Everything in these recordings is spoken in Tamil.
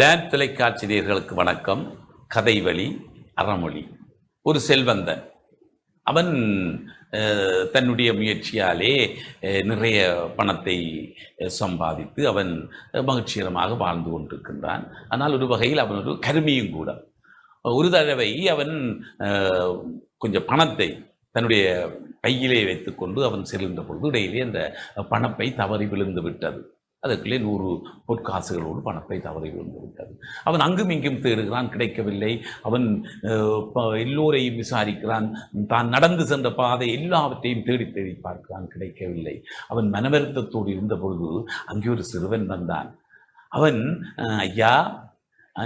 டேன் தொலைக்காட்சி நேர்களுக்கு வணக்கம். கதைவழி அறமொழி. ஒரு செல்வந்தன். அவன் தன்னுடைய முயற்சியாலே நிறைய பணத்தை சம்பாதித்து அவன் மகிழ்ச்சிகரமாக வாழ்ந்து கொண்டிருக்கின்றான். ஆனால் ஒரு வகையில் அவன் ஒரு கருமியும் கூட. ஒரு தடவை அவன் கொஞ்சம் பணத்தை தன்னுடைய கையிலே வைத்துக்கொண்டு அவன் செல்கின்ற பொழுது இடையிலே அந்த பணப்பை தவறி விழுந்து விட்டது. அதற்குள்ளே நூறு பொற்காசுகளோடு பணப்பை தவறி விழுந்துவிட்டது. அவன் அங்கும் இங்கும் தேடுகிறான் கிடைக்கவில்லை. அவன் எல்லோரையும் விசாரிக்கிறான். தான் நடந்து சென்ற பாதை எல்லாவற்றையும் தேடி தேடி பார்க்கிறான் கிடைக்கவில்லை. அவன் மனவருத்தத்தோடு இருந்த பொழுது அங்கே ஒரு சிறுவன் வந்தான். அவன் ஐயா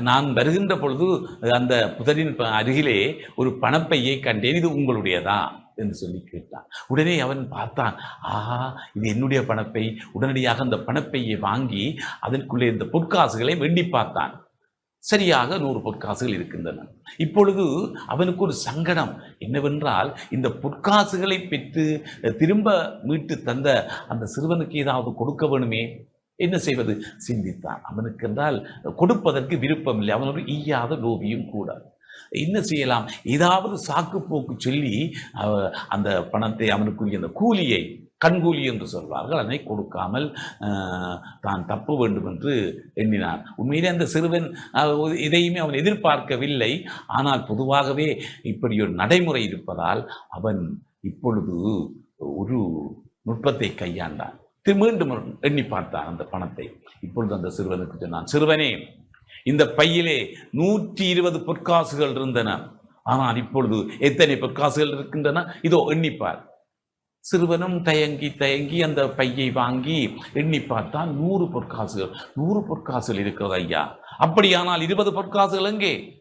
நான் வருகின்ற பொழுது அந்த புதரின் ப- அருகிலே ஒரு பணப்பையை கண்டேன். இது உங்களுடையதான் என்று சொல்லி கேட்டான். உடனே அவன் பார்த்தான் ஆஹா இது என்னுடைய பணப்பை. உடனடியாக அந்த பணப்பையை வாங்கி அதற்குள்ளே இந்த பொற்காசுகளை வெண்டி பார்த்தான். சரியாக நூறு பொற்காசுகள் இருக்கின்றன. இப்பொழுது அவனுக்கு ஒரு சங்கடம். என்னவென்றால் இந்த பொற்காசுகளை பெற்று திரும்ப மீட்டு தந்த அந்த சிறுவனுக்கு ஏதாவது கொடுக்க வேணுமே? என்ன செய்வது? சிந்தித்தான். அவனுக்கு என்றால் கொடுப்பதற்கு விருப்பம் இல்லை. அவன் ஒரு ஈயாத லோபியும் கூட. என்ன செய்யலாம்? ஏதாவது சாக்கு போக்கு சொல்லி அந்த பணத்தை அவனுக்குரிய அந்த கூலியை கண்கூலி என்று சொல்வார்கள் அதனை கொடுக்காமல் தான் தப்ப வேண்டும் என்று எண்ணினான். உண்மையிலே அந்த சிறுவன் இதையுமே அவன் எதிர்பார்க்கவில்லை. ஆனால் பொதுவாகவே இப்படி ஒரு நடைமுறை இருப்பதால் அவன் இப்பொழுது ஒரு நுட்பத்தை கையாண்டான். மீண்டும் எண்ணி பார்த்தான் அந்த பணத்தை. இப்பொழுது அந்த சிறுவனுக்கு சொன்னான் சிறுவனே இந்த பையிலே நூற்றி இருபது பொற்காசுகள் இருந்தன. ஆனால் இப்பொழுது எத்தனை பொற்காசுகள் இருக்கின்றன? இதோ எண்ணிப்பார். சிறுவனும் தயங்கி தயங்கி அந்த பையை வாங்கி எண்ணி பார்த்தால் நூறு பொற்காசுகள். நூறு பொற்காசுகள் இருக்கிறது ஐயா. அப்படியானால் இருபது பொற்காசுகள் எங்கே?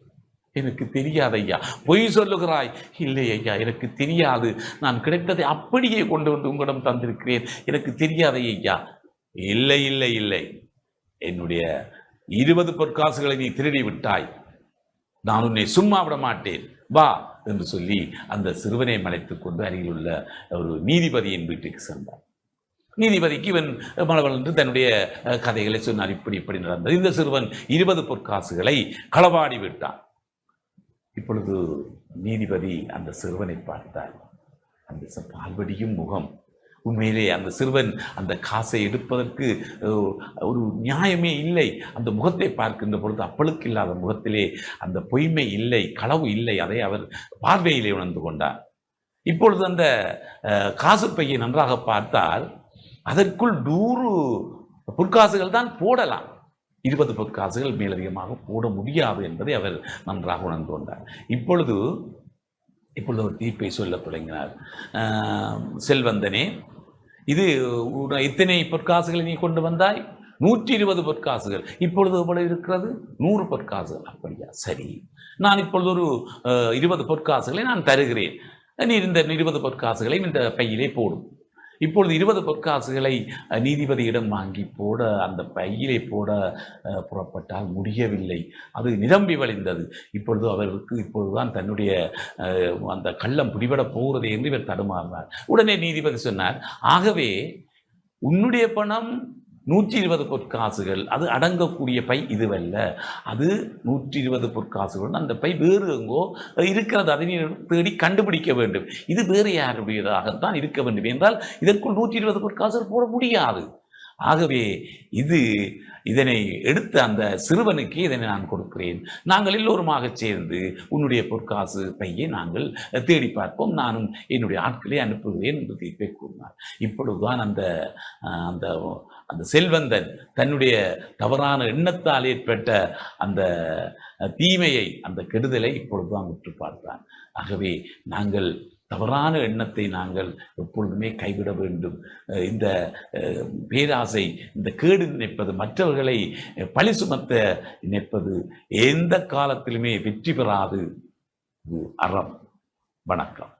எனக்கு தெரியாது ஐயா. பொய் சொல்லுகிறாய். இல்லை ஐயா எனக்கு தெரியாது. நான் கிடைத்ததை அப்படியே கொண்டு வந்து உங்களிடம் தந்திருக்கிறேன். எனக்கு தெரியாது ஐயா. இல்லை இல்லை இல்லை. என்னுடைய இருபது பொற்காசுகளை நீ திருடி விட்டாய். நான் உன்னை சும்மா விட மாட்டேன். வா என்று சொல்லி அந்த சிறுவனை மலைத்துக் கொண்டு அருகில் உள்ள ஒரு நீதிபதியின் வீட்டுக்கு சென்றான். நீதிபதிக்கு இவன் மலவன் என்று தன்னுடைய கதைகளை சொன்னார். இப்படி இப்படி நடந்தது. இந்த சிறுவன் இருபது பொற்காசுகளை களவாடி விட்டான். இப்பொழுது நீதிபதி அந்த சிறுவனை பார்த்தார். அந்த ச- பால்வடியும் முகம் உண்மையிலே அந்த சிறுவன் அந்த காசை எடுப்பதற்கு ஒரு நியாயமே இல்லை. அந்த முகத்தை பார்க்கின்ற பொழுது அப்பளுக்கு இல்லாத முகத்திலே அந்த பொய்மை இல்லை களவு இல்லை. அதை அவர் பார்வையிலே உணர்ந்து கொண்டார். இப்பொழுது அந்த காசு பையை நன்றாக பார்த்தால் அதற்குள் நூறு பொற்காசுகள் தான் போடலாம். இருபது பொற்காசுகள் மேலதிகமாக போட முடியாது என்பதை அவர் நன்றாக உணர்ந்து கொண்டார். இப்பொழுது இப்பொழுது ஒரு தீர்ப்பை சொல்லத் தொடங்கினார். செல்வந்தனே இது எத்தனை பொற்காசுகளை நீ கொண்டு வந்தாய்? நூற்றி இருபது பொற்காசுகள். இப்பொழுது எவ்வளவு இருக்கிறது? நூறு பொற்காசுகள். அப்படியா? சரி. நான் இப்பொழுது ஒரு இருபது பொற்காசுகளை நான் தருகிறேன். நீ இந்த இருபது பொற்காசுகளையும் இந்த பையிலே போடும் இப்பொழுது இருபது பொற்காசுகளை நீதிபதியிடம் வாங்கி போட அந்த பையிலே போட புறப்பட்டால் முடியவில்லை. அது நிரம்பி வழிந்தது. இப்பொழுது அவருக்கு இப்பொழுதுதான் தன்னுடைய அந்த கள்ளம் பிடிபடப் போகிறது என்று இவர் தடுமாறினார். உடனே நீதிபதி சொன்னார் ஆகவே உன்னுடைய பணம் நூற்றி இருபது பொற்காசுகள். அது அடங்கக்கூடிய பை இதுவல்ல. அது நூற்றி இருபது பொற்காசுகள் அந்த பை வேறு எங்கோ இருக்கிறது. அதை தேடி கண்டுபிடிக்க வேண்டும். இது வேறு யாருடையதாகத்தான் இருக்க வேண்டும். என்றால் இதற்குள் நூற்றி இருபது பொற்காசுகள் போட முடியாது. ஆகவே இது இதனை எடுத்த அந்த சிறுவனுக்கு இதனை நான் கொடுக்கிறேன். நாங்கள் எல்லோருமாக சேர்ந்து உன்னுடைய பொற்காசு பையை நாங்கள் தேடி பார்ப்போம். நானும் என்னுடைய ஆட்களை அனுப்புகிறேன் என்று தீர்ப்பை கூறினார். இப்பொழுதுதான் அந்த அந்த அந்த செல்வந்தன் தன்னுடைய தவறான எண்ணத்தால் ஏற்பட்ட அந்த தீமையை அந்த கெடுதலை இப்பொழுதுதான் உற்று பார்த்தான். ஆகவே நாங்கள் தவறான எண்ணத்தை நாங்கள் எப்பொழுதுமே கைவிட வேண்டும். இந்த பேராசை இந்த கேடு நினைப்பது மற்றவர்களை பழி சுமத்த நினைப்பது எந்த காலத்திலுமே வெற்றி பெறாது. அறம். வணக்கம்.